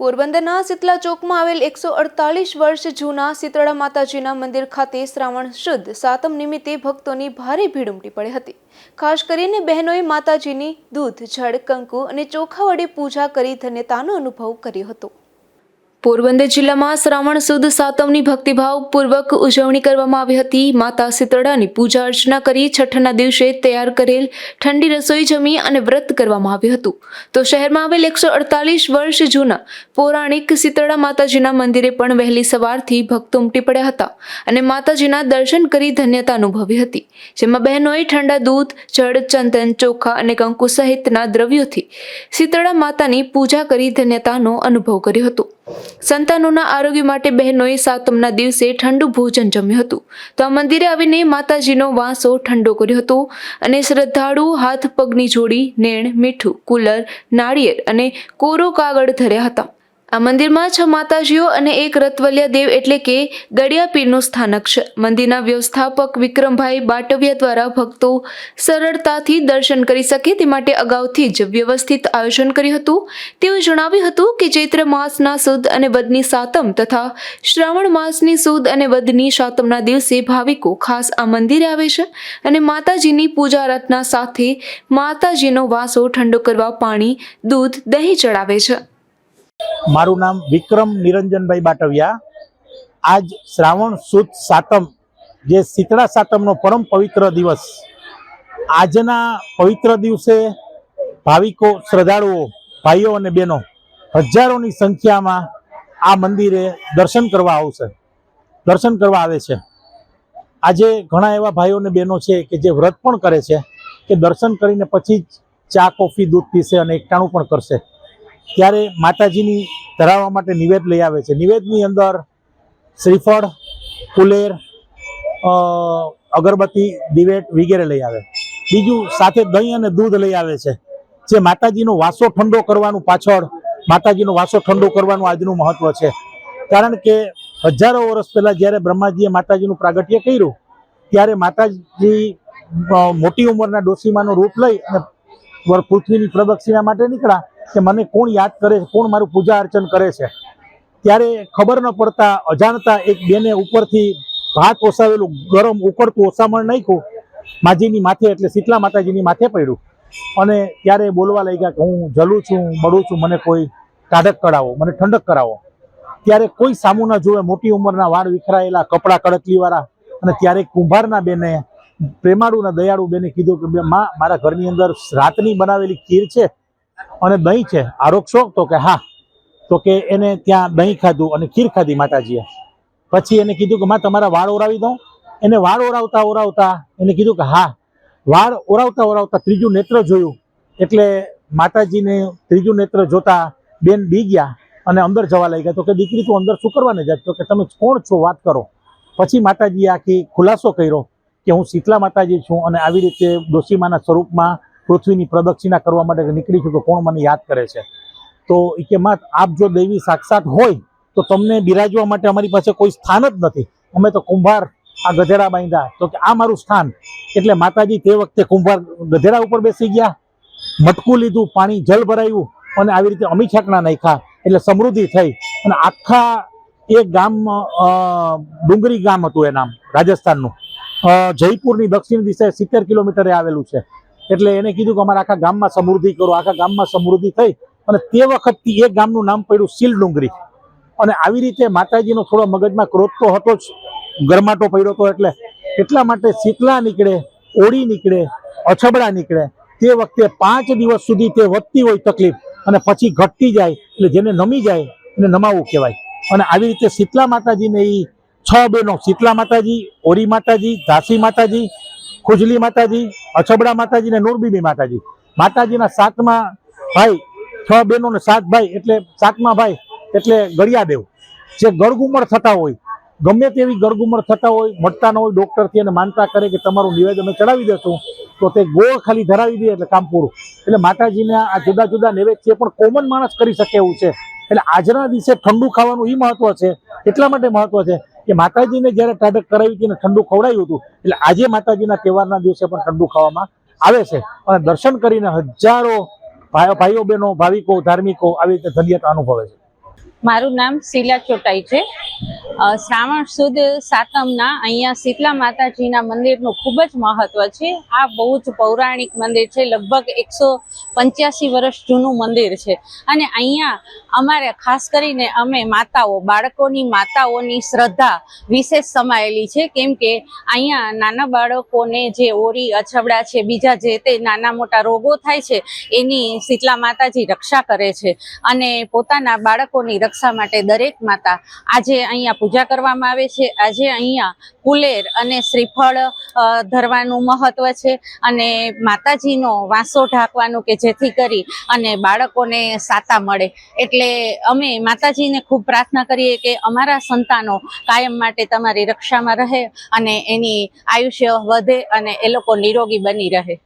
પોરબંદરના શીતલા ચોકમાં આવેલ એકસો અડતાલીસ વર્ષ જૂના શીતળા માતાજીના મંદિર ખાતે શ્રાવણ શુદ્ધ સાતમ નિમિત્તે ભક્તોની ભારે ભીડ ઉમટી પડી હતી. ખાસ કરીને બહેનોએ માતાજીની દૂધ, જળ, કંકુ અને ચોખા વડે પૂજા કરી ધન્યતાનો અનુભવ કર્યો હતો. પોરબંદર જિલ્લામાં શ્રાવણ સુદ સાતમની ભક્તિભાવપૂર્વક ઉજવણી કરવામાં આવી હતી. માતા શીતળાની પૂજા અર્ચના કરી છઠ્ઠના દિવસે તૈયાર કરેલ ઠંડી રસોઈ જમી અને વ્રત કરવામાં આવ્યું હતું. તો શહેરમાં આવેલ એકસો અડતાલીસ વર્ષ જૂના પૌરાણિક શીતળા માતાજીના મંદિરે પણ વહેલી સવારથી ભક્તો ઉમટી પડ્યા હતા અને માતાજીના દર્શન કરી ધન્યતા અનુભવી હતી. જેમાં બહેનોએ ઠંડા દૂધ, જળ, ચંદન, ચોખા અને કંકુ સહિતના દ્રવ્યોથી શીતળા માતાની પૂજા કરી ધન્યતાનો અનુભવ કર્યો હતો. સંતાનોના આરોગ્ય માટે બહેનોએ સાતમના દિવસે ઠંડુ ભોજન જમ્યું હતું. તો આ મંદિરે આવીને માતાજીનો વાંસો ઠંડો કર્યો હતો અને શ્રદ્ધાળુ હાથ પગની જોડી, નેણ, મીઠું, કુલર, નાળિયેર અને કોરો કાગળ ધર્યા હતા. આ મંદિરમાં છ માતાજીઓ અને એક રતવલિયા દેવ એટલે કે ગળિયા પીરનું સ્થાનક છે. મંદિરના વ્યવસ્થાપક વિક્રમભાઈ બાટવિયા દ્વારા ભક્તો સરળતાથી દર્શન કરી શકે તે માટે અગાઉથી જ વ્યવસ્થિત આયોજન કર્યું હતું. તેઓ જણાવ્યું હતું કે ચૈત્ર માસના સુદ અને વદની સાતમ તથા શ્રાવણ માસની સુદ અને વદની સાતમના દિવસે ભાવિકો ખાસ આ મંદિરે આવે છે અને માતાજીની પૂજા આરાધના સાથે માતાજીનો વાસો ઠંડો કરવા પાણી, દૂધ, દહીં ચડાવે છે. મારું નામ વિક્રમ નિરંજનભાઈ બાટવિયા. આજ શ્રાવણ સુદ સાતમ, જે શીતળા સાતમનો પરમ પવિત્ર દિવસ. આજના પવિત્ર દિવસે ભાવિકો, શ્રદ્ધાળુઓ, ભાઈઓ અને બહેનો, હજારોની સંખ્યામાં આ મંદિરે દર્શન કરવા આવશે. દર્શન કરવા આવે છે. આજે ઘણા એવા ભાઈઓ અને બહેનો છે કે જે વ્રત પણ કરે છે, કે દર્શન કરીને પછી જ ચા, કોફી, દૂધ પીશે અને એકટાણું પણ કરશે. ત્યારે માતાજીની ધરાવવા માટે નિવેદ લઈ આવે છે. નિવેદની અંદર શ્રીફળ કુલેર અગરબત્તી, દિવેટ વગેરે લઈ આવે. બીજું સાથે દહીં અને દૂધ લઈ આવે છે. જે માતાજીનો વાસો ઠંડો કરવાનું પાછળ, માતાજીનો વાસો ઠંડો કરવાનું આજનું મહત્વ છે. કારણ કે હજારો વર્ષ પહેલાં જ્યારે બ્રહ્માજીએ માતાજીનું પ્રાગટ્ય કર્યું, ત્યારે માતાજી મોટી ઉંમરના ડોસીમાનું રૂપ લઈ અને પૃથ્વીની પ્રદક્ષિણા માટે નીકળ્યા. કે મને કોણ યાદ કરે છે, કોણ મારું પૂજા અર્ચન કરે છે. ત્યારે ખબર ન પડતા, અજાણતા એક બેને ઉપરથી ભાત ઓસાવેલું, ગરમ ઉકળતું ઓસામણ નાખ્યું, માજીની માથે એટલે શીતલા માતાજીની માથે પડ્યું. અને ત્યારે બોલવા લાગ્યા કે હું જલું છું, બળું છું, મને કોઈ કાઢક કરાવો મને ઠંડક કરાવો. ત્યારે કોઈ સામુ ના જોવે મોટી ઉંમરના વાળ વિખરાયેલા, કપડાં કડકલીવાળા, અને ત્યારે કુંભારના બેને, પ્રેમાળુના દયાળુ બેને કીધું કે, બે, માં, મારા ઘરની અંદર રાતની બનાવેલી ખીર છે અને દહીં છે. આરોગશો તો કે હા. તો કે એને ત્યાં દહીં ખાધું અને ખીર ખાધી માતાજીએ. પછી એને કીધું કે માં, તમારા વાળ ઓરાવી દઉં. એને વાળ ઓરાવતા ઓરાવતા એને કીધું કે હા. વાળ ઓરાવતા ઓરાવતા ત્રીજું નેત્ર જોયું. એટલે માતાજીને ત્રીજું નેત્ર જોતા બેન બી ગયા અને અંદર જવા લાગ્યા. તો કે દીકરી, તું અંદર શું કરવાને જાય તો કે તમે કોણ છો? વાત કરો. પછી માતાજીએ આખી ખુલાસો કર્યો કે હું શીતલા માતાજી છું અને આવી રીતે ડોસીમાના સ્વરૂપમાં પૃથ્વીની પ્રદક્ષિણા કરવા માટે નીકળી છું કે કોણ મને યાદ કરે છે. તો એ કે માં, આપ જો દેવી સાક્ષાત હોય, તો તમને બિરાજવા માટે અમારી પાસે કોઈ સ્થાન જ નથી. અમે તો કુંભાર આ ગધેડા બાંધ્યા. તો કે આ મારું સ્થાન. એટલે માતાજી તે વખતે કુંભાર ગધેડા ઉપર બેસી ગયા. મટકું લીધું, પાણી જલ ભરાયું અને આવી રીતે અમી છાકણા નાખ્યા. એટલે સમૃદ્ધિ થઈ. અને આખા એ ગામ ડુંગરી ગામ હતું એ નામ, રાજસ્થાનનું. જયપુરની દક્ષિણ દિશાએ સિત્તેર કિલોમીટરે આવેલું છે. એટલે એને કીધું કે અમારા આખા ગામમાં સમૃદ્ધિ કરો. આખા ગામમાં સમૃદ્ધિ થઈ અને તે વખતથી એ ગામનું નામ પડ્યું સીલ ડુંગરી. અને આવી રીતે માતાજીનો થોડો મગજમાં ક્રોધ તો હતો જ, ગરમાટો પડ્યો હતો એટલે. એટલા માટે શીતલા નીકળે, ઓળી નીકળે, અછબડા નીકળે. તે વખતે પાંચ દિવસ સુધી તે વધતી હોય તકલીફ અને પછી ઘટતી જાય એટલે જેને નમી જાય એને નમાવું કહેવાય. અને આવી રીતે શીતલા માતાજીને એ છ બેનો, શીતલા માતાજી ઓરી માતાજી, ધાસી માતાજી ખુજલી માતાજી, અછબડા માતાજી ને નૂરબીબી માતાજી. માતાજીના સાતમા ભાઈ, છ બહેનો ને સાત ભાઈ, એટલે સાતમા ભાઈ, એટલે ગળિયાદેવ. જે ગળગુમર થતા હોય, ગમે તેવી ગળગુમર થતા હોય મટતા ન હોય, ડોક્ટરથી એને માનતા કરે કે તમારું નિવેદન અમે ચડાવી દેશું, તો તે ગોળ ખાલી ધરાવી દે એટલે કામ પૂરું. એટલે માતાજીને આ જુદા જુદા નૈવેદ્ય પણ કોમન માણસ કરી શકે એવું છે. એટલે આજના દિવસે ઠંડુ ખાવાનું એ મહત્વ છે. એટલા માટે મહત્વ છે કે માતાજીને જ્યારે ટાઢક કરાવી હતી ઠંડુ ખવડાવ્યું હતું, એટલે આજે માતાજીના તહેવારના દિવસે પણ ઠંડુ ખાવામાં આવે છે. અને દર્શન કરીને હજારો ભાઈઓ બહેનો, ભાવિકો, ધાર્મિકો આવી રીતે ધન્યતા અનુભવે છે. મારું નામ શીલા ચોટાઈ છે. શ્રાવણ સુદ સાતમના અહીંયા શીતલા માતાજીના મંદિરનું ખૂબ જ મહત્વ છે. આ બહુ જ પૌરાણિક મંદિર છે, લગભગ એકસો પંચ્યાસી વર્ષ જૂનું મંદિર છે. અને અહીંયા અમારે ખાસ કરીને અમે માતાઓ, બાળકોની માતાઓની શ્રદ્ધા વિશેષ સમાયેલી છે. કેમ કે અહીંયા નાના બાળકોને જે ઓરી અછબડા છે, બીજા જે તે નાના મોટા રોગો થાય છે, એની શીતલા માતાજી રક્ષા કરે છે. અને પોતાના બાળકોની રક્ષા માટે દરેક માતા આજે અહીંયા પૂજા કરવામાં આવે છે. આજે અહીંયા કુલેર અને શ્રીફળ ધરવાનું મહત્વ છે અને માતાજીનો વાંસો ઢાંકવાનું કે જેથી કરી અને બાળકોને સાતા મળે. એટલે અમે માતાજીને ખૂબ પ્રાર્થના કરીએ કે અમારા સંતાનો કાયમ માટે તમારી રક્ષામાં રહે અને એની આયુષ્ય વધે અને એ લોકો નિરોગી બની રહે.